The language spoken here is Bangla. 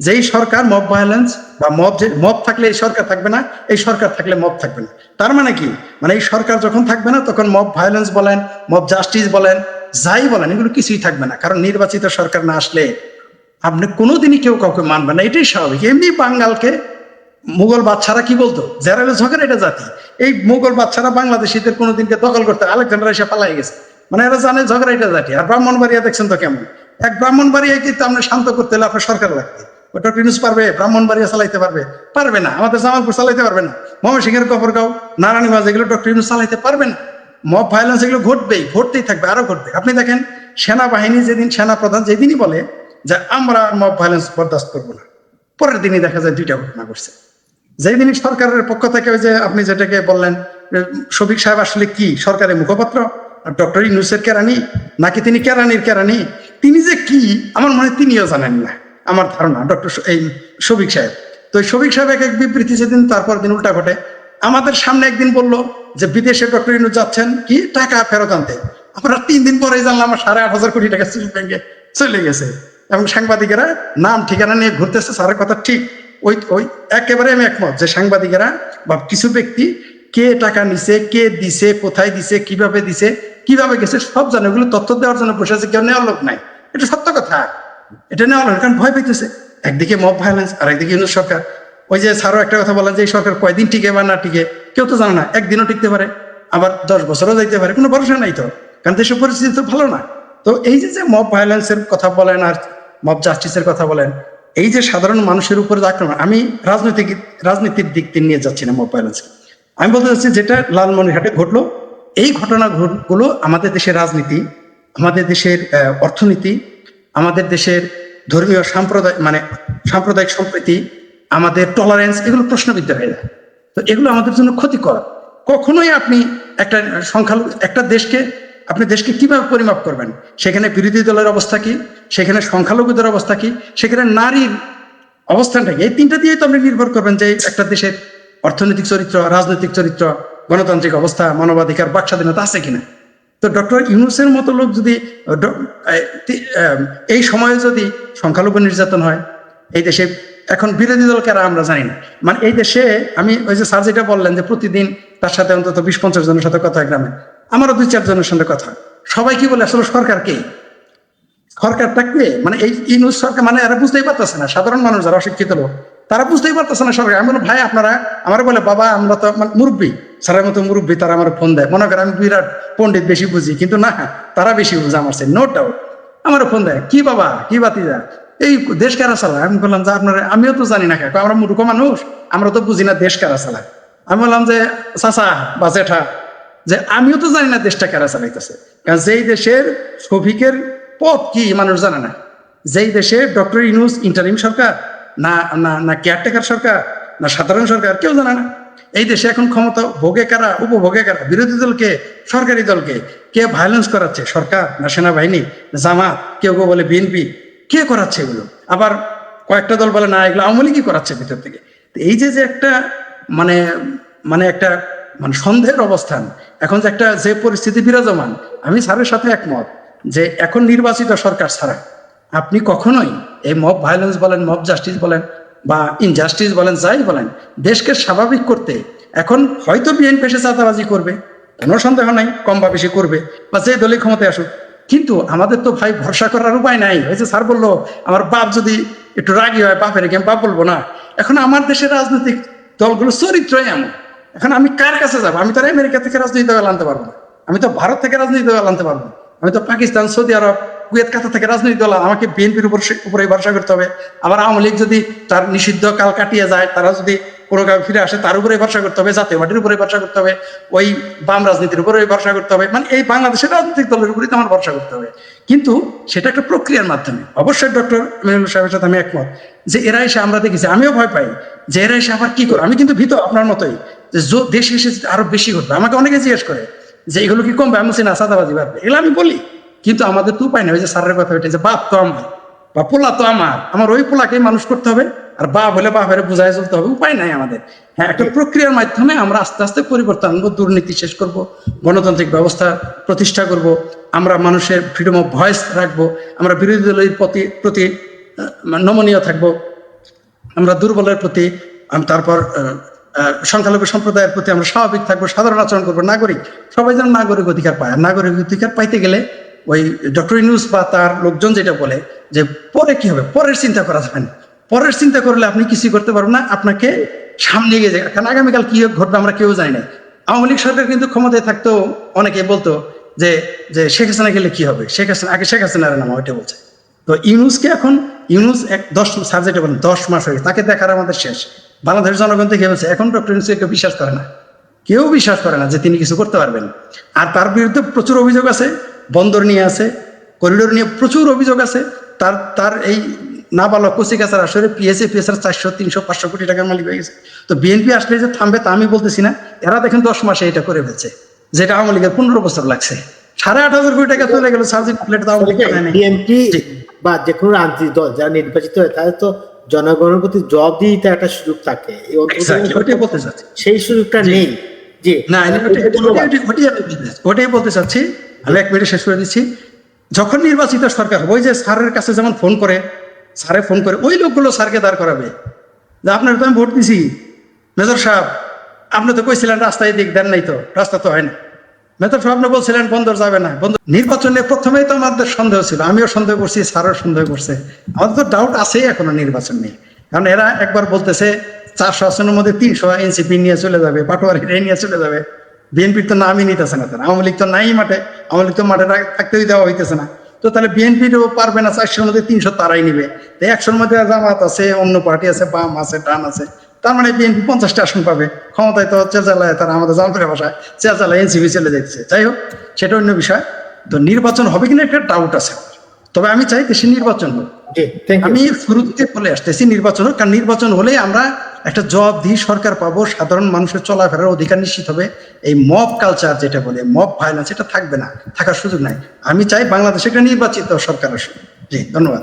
যেই সরকার মব ভায়োলেন্স বা মব যে মব থাকলে এই সরকার থাকবে না, এই সরকার থাকলে মব থাকবে না। তার মানে কি? মানে এই সরকার যখন থাকবে না, তখন মব ভায়োলেন্স বলেন মব জাস্টিস বলেন, যাই বলেন, এগুলো কিছুই থাকবে না। কারণ নির্বাচিত সরকার না আসলে আপনি কোনোদিনই কেউ কাউকে মানবে না। এটাই স্বাভাবিক। এমনি বাঙ্গালকে মুঘল বাচ্চারা কি বলতো? যারা হলো ঝগড়া এটা জাতি। এই মুঘল বাচ্চারা বাংলাদেশিদের কোনোদিনকে দখল করতে আলেকজান্ডার এসে পালাই গেছে। মানে এরা জানে ঝগড়া এটা জাতি। আর ব্রাহ্মণবাড়িয়া দেখছেন তো কেমন? এক ব্রাহ্মণবাড়িয়া কিন্তু আপনি শান্ত করতে হলে আপনার সরকার লাগবে। ওটা টিনুস পারবে, ব্রাহ্মণবাড়িয়া চালাইতে পারবে পারবে না। আমাদের জামালপুর চালাইতে পারবে না। ময়মনসিংহের কপরগাঁও নারায়ণগঞ্জ, এগুলো ডক্টর ইউনুস চালাইতে পারবে না। মব ভায়োলেন্স এগুলো ঘটবেই, ঘটতেই থাকবে, আরও ঘটবে। আপনি দেখেন, সেনাবাহিনী যেদিন সেনা প্রধান যেদিনই বলে যে, আমরা মব ভায়োলেন্স বরদাস্ত করব না। পরের দিনই দেখা যায় দুইটা ঘটনা ঘটছে। যেই দিনই সরকারের পক্ষ থেকে ওই যে আপনি যেটাকে বললেন শফিক সাহেব আসলে কি? সরকারের মুখপাত্র? আর ডক্টর ইউনুসের কেরানি? নাকি তিনি কেরানির কেরানি? তিনি যে কি? আমার মনে হয় তিনিও জানেন না। আমার ধারণা, ডক্টর এই শফিক সাহেব। তো এই শফিক সাহেব এক এক বিবৃতি সেদিন, তারপর দিন উল্টা ঘটে। আমাদের সামনে একদিন বলল যে, বিদেশে ডক্টর ইউনুস যাচ্ছেন কি? টাকা ফেরত আনতে। আমরা তিন দিন পরে জানলাম, আমার সাড়ে আট হাজার কোটি টাকা সুইস ব্যাংকে চলে গেছে। এবং সাংবাদিকেরা নাম, ঠিকানা নিয়ে ঘুরতেছে, স্যারের কথা ঠিক ওই ওই, একেবারে আমি একমত যে, সাংবাদিকেরা বা কিছু ব্যক্তি কে টাকা নিছে, কে দিছে, কোথায় দিছে, কীভাবে দিছে, কীভাবে গেছে, সব জানে। ওগুলো তথ্য দেওয়ার জন্য বসে আছে, কেউ নেওয়ার লোক নাই। এটা সত্য কথা। এটা নেওয়া লোক কারণ ভয় পাইতেছে। একদিকে মব ভায়োলেন্স আর একদিকে ইউনুস সরকার। ওই যে স্যারও একটা কথা বলেন যে, এই সরকার কয়দিন টিকে বা না টিকে, কেউ তো জানে না, একদিনও টিকতে পারে, আবার দশ বছরও যাইতে পারে, কোনো ভরসা নাই তো। কারণ দেশের পরিস্থিতি তো ভালো না। তো এই যে যে মব ভায়োলেন্সের কথা বলেন আর মব জাস্টিসের কথা বলেন, এই যে সাধারণ মানুষের উপর আক্রমণ, আমি রাজনৈতিক, রাজনীতির দিক দিয়ে নিয়ে যাচ্ছি না মব ভায়োলেন্স আমি বলতে চাচ্ছি যেটা লালমনিরহাটে ঘটলো, এই ঘটনাগুলো আমাদের দেশের রাজনীতি, আমাদের দেশের অর্থনীতি আমাদের দেশের ধর্মীয় সাম্প্রদায় মানে সাম্প্রদায়িক সম্প্রীতি, আমাদের টলারেন্স এগুলো প্রশ্নবিদ্ধ হয়ে যায়। তো এগুলো আমাদের জন্য ক্ষতিকর। কখনোই আপনি একটা সংখ্যালঘু একটা দেশকে আপনি দেশকে কীভাবে পরিমাপ করবেন? সেখানে বিরোধী দলের অবস্থা কি? সেখানে সংখ্যালঘুদের অবস্থা কি? সেখানে নারীর অবস্থানটা কি? এই তিনটা দিয়েই তো আপনি নির্ভর করবেন যে একটা দেশের অর্থনৈতিক চরিত্র, রাজনৈতিক চরিত্র, গণতান্ত্রিক অবস্থা, মানবাধিকার, বাক স্বাধীনতা আছে কিনা। তো ডক্টর ইউনুসের মতো লোক যদি এই সময়ে যদি সংখ্যালঘু নির্যাতন হয়, এই দেশে এখন বিরোধী দল কারা আমরা জানি না। মানে এই দেশে আমি ওই যে স্যার যেটা বললেন যে প্রতিদিন তার সাথে অন্তত বিশ পঞ্চাশ জনের সাথে কথা হয় গ্রামে, আমারও দুই চারজনের সঙ্গে কথা সবাই কি বলে আসলে সরকার কে? সরকারটা কে? মানে এই ইউনুস সরকার মানে এরা বুঝতেই পারতেছে না। সাধারণ মানুষ, যারা অশিক্ষিত লোক তারা বুঝতেই পারতেছে না সরকার। আমি বলি ভাই, আপনারা আমার বলে, বাবা, আমরা তো মানে মুরব্বী। স্যারের মতো মুরব্বী, তারা আমার ফোন দেয়। মনে করে আমি বিরাট পণ্ডিত, বেশি বুঝি। কিন্তু না, তারা বেশি বুঝে আমার সে নো ডাউট আমার ফোন দেয়, কি বাবা, কি বাতি বাতিজা? এই দেশ কারা চালায়? আমি বললাম, যে, আপনারা, আমিও তো জানি না কাকু আমরা মূর্খ মানুষ, আমরা তো বুঝি না দেশ কারা চালায়। আমি বললাম যে, চাচা বা জেঠা, যে, আমিও তো জানি না দেশটা কারা চালাইতেছে। কারণ যেই দেশের শফিকের পথ কি, মানুষ জানে না। যেই দেশে ডক্টর ইনুস ইন্টারিম সরকার না না না কেয়ারটেকার সরকার, না সাধারণ সরকার, কেউ জানে না। এই দেশে এখন ক্ষমতা ভোগে কারা, উপভোগে কারা? বিরোধী দলকে, সরকারি দলকে কে ভায়োলেন্স করাচ্ছে? সরকার না সেনাবাহিনী জামাত, কেউ কেউ বলে বিএনপি। কে করাচ্ছে এগুলো? আবার কয়েকটা দল বলে, না, এগুলো আওয়ামী লীগই করাচ্ছে ভিতর থেকে। এই যে যে একটা মানে মানে একটা মানে সন্দেহের অবস্থান, এখন যে একটা যে পরিস্থিতি বিরাজমান, আমি স্যারের সাথে একমত যে এখন নির্বাচিত সরকার ছাড়া আপনি কখনোই এই মব ভায়োলেন্স বলেন মব জাস্টিস বলেন বা ইনজাস্টিস বলেন, যাই বলেন, দেশকে স্বাভাবিক করতে এখন হয়তো বিএনপি এসে চাঁদাবাজি করবে, কোনো সন্দেহ নাই, কম বা বেশি করবে, বা যে দলীয় ক্ষমতায় আসুক। কিন্তু আমাদের তো ভাই ভরসা করার উপায় নাই। হয়েছে স্যার বলল, আমার বাপ যদি একটু রাগি হয়, বাপের আমি বাপ বলব না? এখন আমার দেশের রাজনৈতিক দলগুলো চরিত্রই এমন। এখন আমি কার কাছে যাব? আমি তো আমেরিকা থেকে রাজনীতি দল আনতে পারব না। আমি তো ভারত থেকে রাজনীতি দল আনতে পারব আমি তো পাকিস্তান, সৌদি আরব কুয়েত কাতা থেকে রাজনীতি দল, আমাকে বিএনপির উপর উপরে ভরসা করতে হবে। আবার আওয়ামী লীগ যদি তার নিষিদ্ধ কাল কাটিয়ে যায়, তারা যদি কোনো কাল ফিরে আসে, তার উপরে ভরসা করতে হবে, জাতীয় পার্টির উপরে ভরসা করতে হবে, ওই বাম রাজনীতির উপরে ভরসা করতে হবে। মানে এই বাংলাদেশের রাজনৈতিক দলের উপরেই তো আমার ভরসা করতে হবে। কিন্তু সেটা একটা প্রক্রিয়ার মাধ্যমে। অবশ্যই ডক্টর মিনুল সাহেবের সাথে আমি একমত যে এরা এসে আমরা দেখেছি, আমিও ভয় পাই যে এরা এসে আবার কি করে। আমি কিন্তু ভীত আপনার মতোই যো- দেশে এসে আরও বেশি ঘটবে। আমাকে অনেকে জিজ্ঞেস করে যে এগুলো কি কমবে? আমি বলছি, না সাদাবাজি বাড়বে এগুলো আমি বলি। কিন্তু আমাদের তো উপায় নেই যে স্যারের কথা ওইটা যে বাপ তো আমার, বা পোলা তো আমার। আমার ওই পোলাকেই মানুষ করতে হবে, আর বাপ হলে বাপের বুঝাই চলতে হবে, উপায় নাই আমাদের। হ্যাঁ একটা প্রক্রিয়ার মাধ্যমে আমরা আস্তে আস্তে পরিবর্তন আনব, দুর্নীতি শেষ করব, গণতান্ত্রিক ব্যবস্থা প্রতিষ্ঠা করব, আমরা মানুষের ফ্রিডম অফ ভয়েস রাখব, আমরা বিরোধী দলের প্রতি প্রতি নমনীয় থাকব, আমরা দুর্বলের প্রতি তারপর সংখ্যালঘু সম্প্রদায়ের প্রতি আমরা স্বাভাবিক থাকব, সাধারণ আচরণ করব, নাগরিক, সবাই যেন নাগরিক অধিকার পায়। আর নাগরিক অধিকার পাইতে গেলে ওই ডক্টর ইনুস বা তার লোকজন যেটা বলে যে পরে কি হবে? পরের চিন্তা করা যাবে না। পরের চিন্তা করলে আপনি কিছুই করতে পারবেন না, আপনাকে সামনে এগিয়ে যায় কারণ আগামীকাল কি ঘটবে আমরা কেউ জানি না। আওয়ামী লীগ সরকার কিন্তু ক্ষমতায় থাকতেও অনেকে বলতো যে যে শেখ হাসিনা গেলে কি হবে? শেখ হাসিনা, আগে শেখ হাসিনার নাম ওইটা বলছে। তো ইউনুসকে এখন, ইউনুস এক দশ সাবজেক্টে বলেন দশ মাস হয়ে। তাকে দেখার আমাদের শেষ। বাংলাদেশের জনগণ থেকে বলছে? এখন ডক্টর ইউনুসকে কেউ বিশ্বাস করে না। কেউ বিশ্বাস করে না যে তিনি কিছু করতে পারবেন। আর তার বিরুদ্ধে প্রচুর অভিযোগ আছে। বন্দর নিয়ে আছে করিডোর নিয়ে প্রচুর অভিযোগ আছে। তার তার এই নাবালক কচিকাচার আসলে পিএসএ পিএসআর চারশো তিনশো পাঁচশো কোটি টাকার মালিক হয়ে গেছে। তো বিএনপি আসলে যে থামবে তা আমি বলতেছি না। এরা দেখেন দশ মাসে এটা করে ফেলছে যেটা আওয়ামী লীগের পনেরো বছর লাগছে। সাড়ে আট হাজার কোটি টাকা চলে গেল সার্জিক প্লেট। বিএনপি বা যে কোনো রাজনৈতিক দল যারা নির্বাচিত হয় তাদের তো জনগণের প্রতি একটা সুযোগ থাকে। সেই সুযোগটা নেই। জি। না ওটাই- বলতে চাচ্ছি। আমি এক মিনিটে শেষ করে দিচ্ছি। যখন নির্বাচিত সরকার হবে, ওই যে স্যারের কাছে যেমন ফোন করে স্যারে ফোন করে ওই লোকগুলো স্যারকে দাঁড় করাবে। যে আপনার তো আমি ভোট দিছি। মেজর সাহেব আপনি তো কইছিলেন রাস্তায় দিক দেন নাই তো রাস্তা তো হয় না মেজর সাহেব আপনি বলছিলেন বন্দর যাবে না। বন্দর নির্বাচনে প্রথমেই তো আমাদের সন্দেহ ছিল। আমিও সন্দেহ করছি স্যারও সন্দেহ করছে। আমাদের তো ডাউট আছেই এখনও নির্বাচন নিয়ে। কারণ এরা একবার বলতেছে চারশো আসনের মধ্যে তিনশো এনসিপি নিয়ে চলে যাবে পাটোয়ারি নিয়ে চলে যাবে। বিএনপির তো নামই নিতেছে না তারা। আওয়ামী লীগ তো নাই মাঠে আওয়ামী লীগ তো মাঠে থাকতেই দেওয়া হইতেছে না। তো তাহলে বিএনপিরও পারবে না চারশোর মধ্যে তিনশো তারাই নিবে। তো একশোর মধ্যে জামাত আছে অন্য পার্টি আছে বাম আছে ডান আছে তার মানে বিএনপি পঞ্চাশটা আসন পাবে। ক্ষমতায় তো চেঁচালায় তারা আমাদের জামাতের ভাষায় চেঁচালায় এনসিপি চলে যাচ্ছে যাই হোক সেটা অন্য বিষয়। তো নির্বাচন হবে কিনা একটা ডাউট আছে তবে আমি চাই দেশে নির্বাচন হোক। আমি শুরুতে বলে আসতেছি নির্বাচন হোক কারণ নির্বাচন হলে আমরা একটা জবাবদিহি সরকার পাবো, সাধারণ মানুষের চলাফেরার অধিকার নিশ্চিত হবে। এই মব কালচার যেটা বলে মব ভায়োলেন্স এটা থাকবে না, থাকার সুযোগ নাই। আমি চাই বাংলাদেশে একটা নির্বাচিত সরকার আসুন জি, ধন্যবাদ।